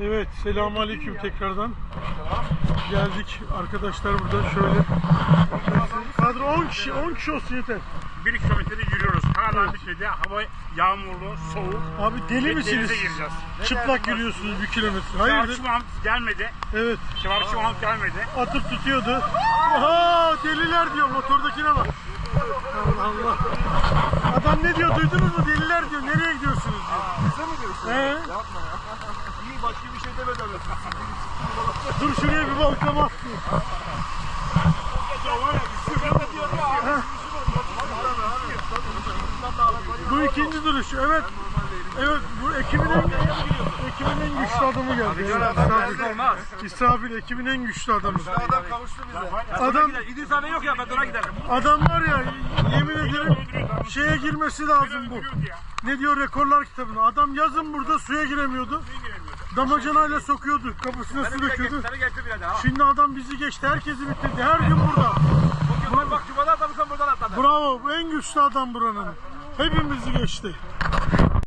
Evet, selamünaleyküm tekrardan. Geldik arkadaşlar burada şöyle. Kadro 10 kişi, 10 kişi olsun yeter. Bir kilometre yürüyoruz. Hala bitmedi. Hava yağmurlu, soğuk. Abi deli Ve misiniz? denize gireceğiz. Çıplak yürüyorsunuz bir kilometre. Hayırdır? Kebapçı gelmedi. Evet, Kebapçı gelmedi. atıp tutuyordu. Aha, deliler diyor motordakine bak. Allah Allah. Adam ne diyor duydunuz mu? Deliler diyor. Nereye gidiyorsunuz diyor. Bize mi diyorsun? He? Yapma ya. İyi başka bir şey demedi öyle. Dur şuraya bir balkama. Bu ikinci duruş. Evet. Evet bu ekibin en, ekibin en güçlü adamı geldi. Evet, İsrabil. İsrabil ekibin en güçlü adamı. Adam kavuştu bize. Adam İdris abi yok ya ben ona giderim. adam var ya yemin ederim şeye girmesi lazım bu. Ne diyor rekorlar kitabına. Adam yazın burada suya giremiyordu. Damacanayla sokuyordu. Kapısına su döküyordu. Seni geçti bile de ha. Şimdi adam bizi geçti. Herkesi bitirdi. Her gün burada. Bugün bak çuvala atlamışsam buradan atladım. Bravo. En güçlü adam buranın. Hepimizi geçti.